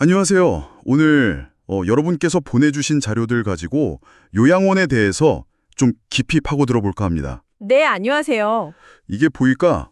안녕하세요. 오늘 어, 여러분께서 보내주신 자료들 가지고 요양원에 대해서 좀 깊이 파고들어 볼까 합니다. 네, 안녕하세요. 이게 보니까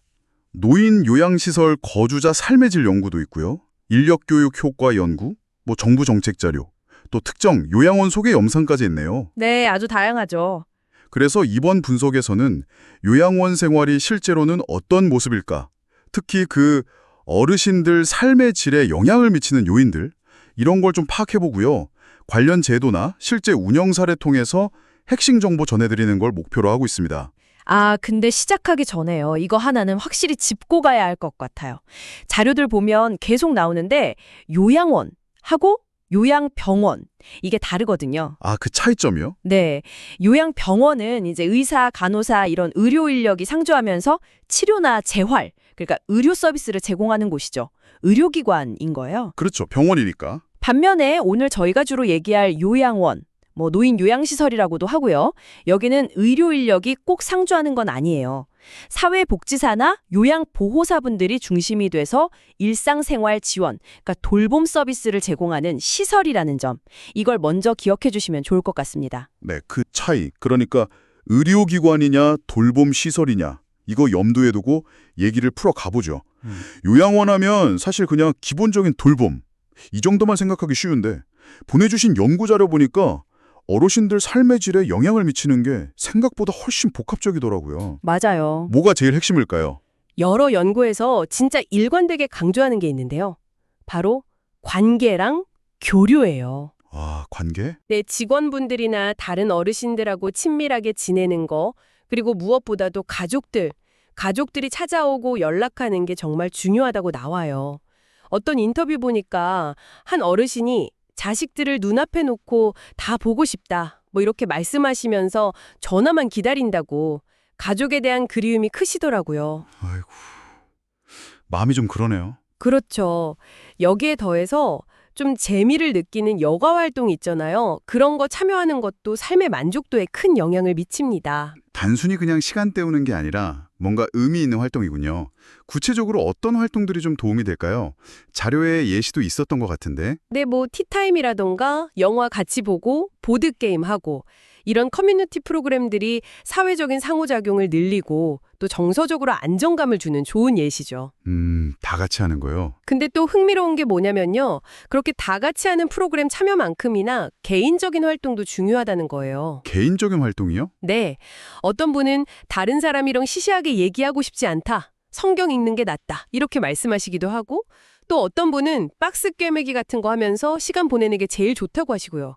노인 요양시설 거주자 삶의 질 연구도 있고요. 인력교육 효과 연구, 뭐 정부 정책 자료, 또 특정 요양원 소개 영상까지 있네요. 네, 아주 다양하죠. 그래서 이번 분석에서는 요양원 생활이 실제로는 어떤 모습일까? 특히 그 어르신들 삶의 질에 영향을 미치는 요인들 이런 걸 좀 파악해보고요. 관련 제도나 실제 운영 사례 통해서 핵심 정보 전해드리는 걸 목표로 하고 있습니다. 아, 근데 시작하기 전에요. 이거 하나는 확실히 짚고 가야 할 것 같아요. 자료들 보면 계속 나오는데 요양원 하고 요양병원 이게 다르거든요. 아, 그 차이점이요? 네. 요양병원은 이제 의사, 간호사 이런 의료 인력이 상주하면서 치료나 재활, 그러니까 의료 서비스를 제공하는 곳이죠. 의료기관인 거예요. 그렇죠. 병원이니까. 반면에 오늘 저희가 주로 얘기할 요양원, 뭐 노인 요양시설이라고도 하고요. 여기는 의료 인력이 꼭 상주하는 건 아니에요. 사회복지사나 요양보호사분들이 중심이 돼서 일상생활 지원, 그러니까 돌봄 서비스를 제공하는 시설이라는 점, 이걸 먼저 기억해 주시면 좋을 것 같습니다. 네, 그 차이. 그러니까 의료기관이냐 돌봄 시설이냐 이거 염두에 두고 얘기를 풀어 가보죠. 요양원 하면 사실 그냥 기본적인 돌봄 이 정도만 생각하기 쉬운데 보내주신 연구 자료 보니까 어르신들 삶의 질에 영향을 미치는 게 생각보다 훨씬 복합적이더라고요. 맞아요. 뭐가 제일 핵심일까요? 여러 연구에서 진짜 일관되게 강조하는 게 있는데요. 바로 관계랑 교류예요. 아, 관계? 내 직원분들이나 다른 어르신들하고 친밀하게 지내는 거, 그리고 무엇보다도 가족들, 가족들이 찾아오고 연락하는 게 정말 중요하다고 나와요. 어떤 인터뷰 보니까 한 어르신이 자식들을 눈앞에 놓고 다 보고 싶다. 뭐 이렇게 말씀하시면서 전화만 기다린다고 가족에 대한 그리움이 크시더라고요. 아이고. 마음이 좀 그러네요. 그렇죠. 여기에 더해서 좀 재미를 느끼는 여가 활동 있잖아요. 그런 거 참여하는 것도 삶의 만족도에 큰 영향을 미칩니다. 단순히 그냥 시간 때우는 게 아니라 뭔가 의미 있는 활동이군요. 구체적으로 어떤 활동들이 좀 도움이 될까요? 자료에 예시도 있었던 것 같은데. 네, 뭐 티타임이라던가 영화 같이 보고 보드게임 하고 이런 커뮤니티 프로그램들이 사회적인 상호작용을 늘리고 또 정서적으로 안정감을 주는 좋은 예시죠. 음, 다 같이 하는 거요. 근데 또 흥미로운 게 뭐냐면요. 그렇게 다 같이 하는 프로그램 참여만큼이나 개인적인 활동도 중요하다는 거예요. 개인적인 활동이요? 네. 어떤 분은 다른 사람이랑 시시하게 얘기하고 싶지 않다. 성경 읽는 게 낫다. 이렇게 말씀하시기도 하고 또 어떤 분은 박스 꿰매기 같은 거 하면서 시간 보내는 게 제일 좋다고 하시고요.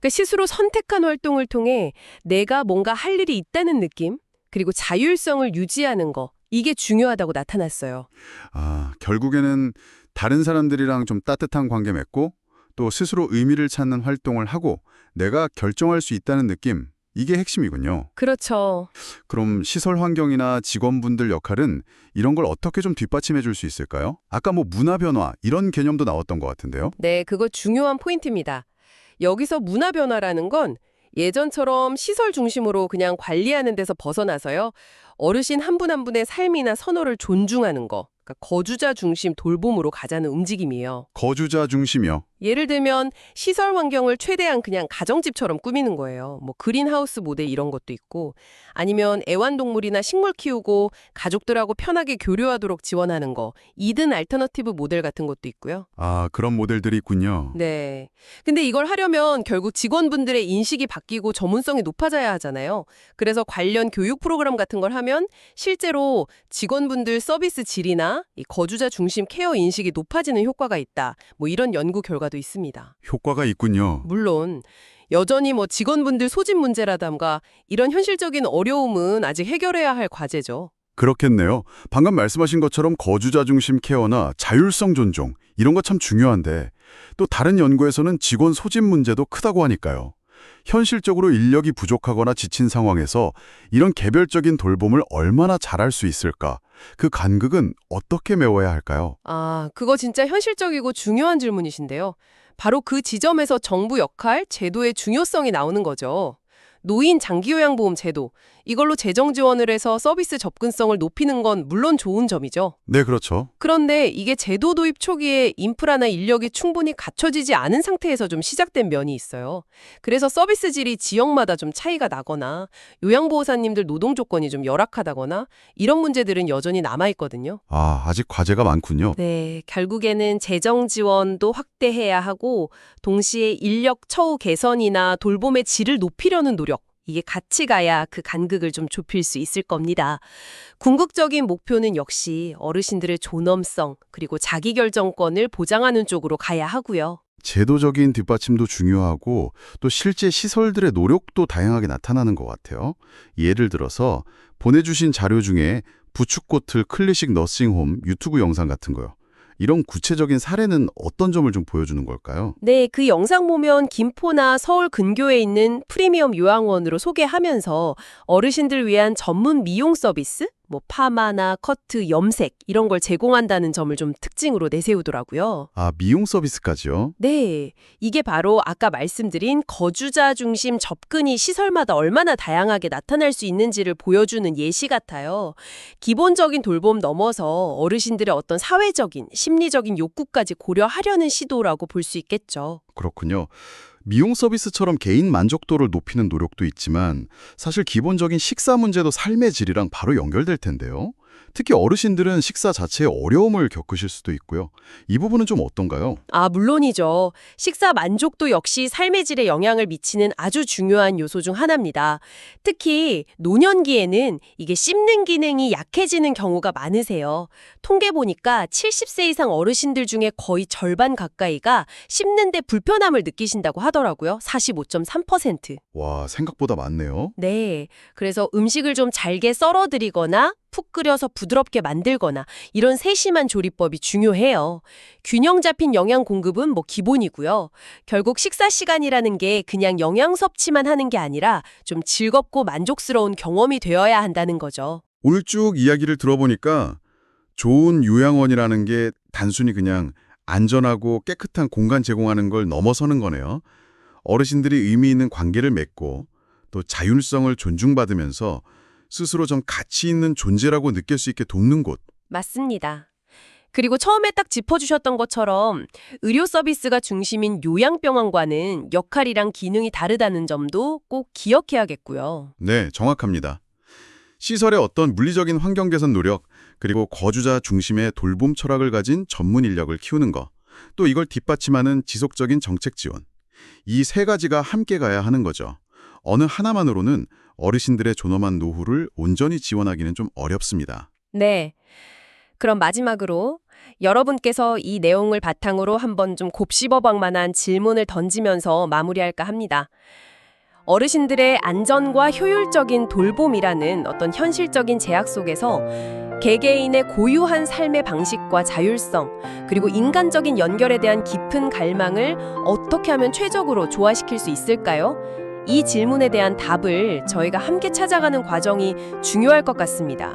그러니까 스스로 선택한 활동을 통해 내가 뭔가 할 일이 있다는 느낌 그리고 자율성을 유지하는 거 이게 중요하다고 나타났어요. 아, 결국에는 다른 사람들이랑 좀 따뜻한 관계 맺고 또 스스로 의미를 찾는 활동을 하고 내가 결정할 수 있다는 느낌. 이게 핵심이군요. 그렇죠. 그럼 시설 환경이나 직원분들 역할은 이런 걸 어떻게 좀 뒷받침해 줄 수 있을까요? 아까 뭐 문화 변화 이런 개념도 나왔던 것 같은데요. 네, 그거 중요한 포인트입니다. 여기서 문화 변화라는 건 예전처럼 시설 중심으로 그냥 관리하는 데서 벗어나서요. 어르신 한 분한 분의 삶이나 선호를 존중하는 거. 그러니까 거주자 중심 돌봄으로 가자는 움직임이에요. 거주자 중심이요. 예를 들면 시설 환경을 최대한 그냥 가정집처럼 꾸미는 거예요. 뭐 그린하우스 모델 이런 것도 있고 아니면 애완동물이나 식물 키우고 가족들하고 편하게 교류하도록 지원하는 거. 이든 알터너티브 모델 같은 것도 있고요. 아, 그런 모델들이 있군요. 네. 근데 이걸 하려면 결국 직원분들의 인식이 바뀌고 전문성이 높아져야 하잖아요. 그래서 관련 교육 프로그램 같은 걸 하면 실제로 직원분들 서비스 질이나 이 거주자 중심 케어 인식이 높아지는 효과가 있다. 뭐 이런 연구 결과도 있습니다. 효과가 있군요. 물론 여전히 뭐 직원분들 소집 문제라던가 이런 현실적인 어려움은 아직 해결해야 할 과제죠. 그렇겠네요. 방금 말씀하신 것처럼 거주자 중심 케어나 자율성 존중 이런 거 참 중요한데 또 다른 연구에서는 직원 소집 문제도 크다고 하니까요. 현실적으로 인력이 부족하거나 지친 상황에서 이런 개별적인 돌봄을 얼마나 잘할 수 있을까? 그 간극은 어떻게 메워야 할까요? 아, 그거 진짜 현실적이고 중요한 질문이신데요. 바로 그 지점에서 정부 역할, 제도의 중요성이 나오는 거죠. 노인 장기요양보험 제도. 이걸로 재정 지원을 해서 서비스 접근성을 높이는 건 물론 좋은 점이죠. 네, 그렇죠. 그런데 이게 제도 도입 초기에 인프라나 인력이 충분히 갖춰지지 않은 상태에서 좀 시작된 면이 있어요. 그래서 서비스 질이 지역마다 좀 차이가 나거나 요양보호사님들 노동 조건이 좀 열악하다거나 이런 문제들은 여전히 남아있거든요. 아, 아직 과제가 많군요. 네, 결국에는 재정 지원도 확대해야 하고 동시에 인력 처우 개선이나 돌봄의 질을 높이려는 노력 이게 같이 가야 그 간극을 좀 좁힐 수 있을 겁니다. 궁극적인 목표는 역시 어르신들의 존엄성 그리고 자기결정권을 보장하는 쪽으로 가야 하고요. 제도적인 뒷받침도 중요하고 또 실제 시설들의 노력도 다양하게 나타나는 것 같아요. 예를 들어서 보내주신 자료 중에 부축코틀 클래식 너싱홈 유튜브 영상 같은 거요. 이런 구체적인 사례는 어떤 점을 좀 보여주는 걸까요? 네, 그 영상 보면 김포나 서울 근교에 있는 프리미엄 요양원으로 소개하면서 어르신들 위한 전문 미용 서비스, 뭐 파마나 커트, 염색 이런 걸 제공한다는 점을 좀 특징으로 내세우더라고요. 아, 미용 서비스까지요? 네, 이게 바로 아까 말씀드린 거주자 중심 접근이 시설마다 얼마나 다양하게 나타날 수 있는지를 보여주는 예시 같아요. 기본적인 돌봄 넘어서 어르신들의 어떤 사회적인, 심리적인 욕구까지 고려하려는 시도라고 볼 수 있겠죠. 그렇군요. 미용 서비스처럼 개인 만족도를 높이는 노력도 있지만 사실 기본적인 식사 문제도 삶의 질이랑 바로 연결될 텐데요. 특히 어르신들은 식사 자체에 어려움을 겪으실 수도 있고요. 이 부분은 좀 어떤가요? 아, 물론이죠. 식사 만족도 역시 삶의 질에 영향을 미치는 아주 중요한 요소 중 하나입니다. 특히 노년기에는 이게 씹는 기능이 약해지는 경우가 많으세요. 통계 보니까 70세 이상 어르신들 중에 거의 절반 가까이가 씹는데 불편함을 느끼신다고 하더라고요. 45.3%. 와, 생각보다 많네요. 네. 그래서 음식을 좀 잘게 썰어드리거나 푹 끓여서 부드럽게 만들거나 이런 세심한 조리법이 중요해요. 균형 잡힌 영양 공급은 뭐 기본이고요. 결국 식사 시간이라는 게 그냥 영양 섭취만 하는 게 아니라 좀 즐겁고 만족스러운 경험이 되어야 한다는 거죠. 오늘 쭉 이야기를 들어보니까 좋은 요양원이라는 게 단순히 그냥 안전하고 깨끗한 공간 제공하는 걸 넘어서는 거네요. 어르신들이 의미 있는 관계를 맺고 또 자율성을 존중받으면서 스스로 좀 가치 있는 존재라고 느낄 수 있게 돕는 곳. 맞습니다. 그리고 처음에 딱 짚어주셨던 것처럼 의료 서비스가 중심인 요양병원과는 역할이랑 기능이 다르다는 점도 꼭 기억해야겠고요. 네, 정확합니다. 시설의 어떤 물리적인 환경 개선 노력, 그리고 거주자 중심의 돌봄 철학을 가진 전문 인력을 키우는 거, 또 이걸 뒷받침하는 지속적인 정책 지원. 이 세 가지가 함께 가야 하는 거죠. 어느 하나만으로는 어르신들의 존엄한 노후를 온전히 지원하기는 좀 어렵습니다. 네. 그럼 마지막으로 여러분께서 이 내용을 바탕으로 한번 좀 곱씹어볼 만한 질문을 던지면서 마무리할까 합니다. 어르신들의 안전과 효율적인 돌봄이라는 어떤 현실적인 제약 속에서 개개인의 고유한 삶의 방식과 자율성, 그리고 인간적인 연결에 대한 깊은 갈망을 어떻게 하면 최적으로 조화시킬 수 있을까요? 이 질문에 대한 답을 저희가 함께 찾아가는 과정이 중요할 것 같습니다.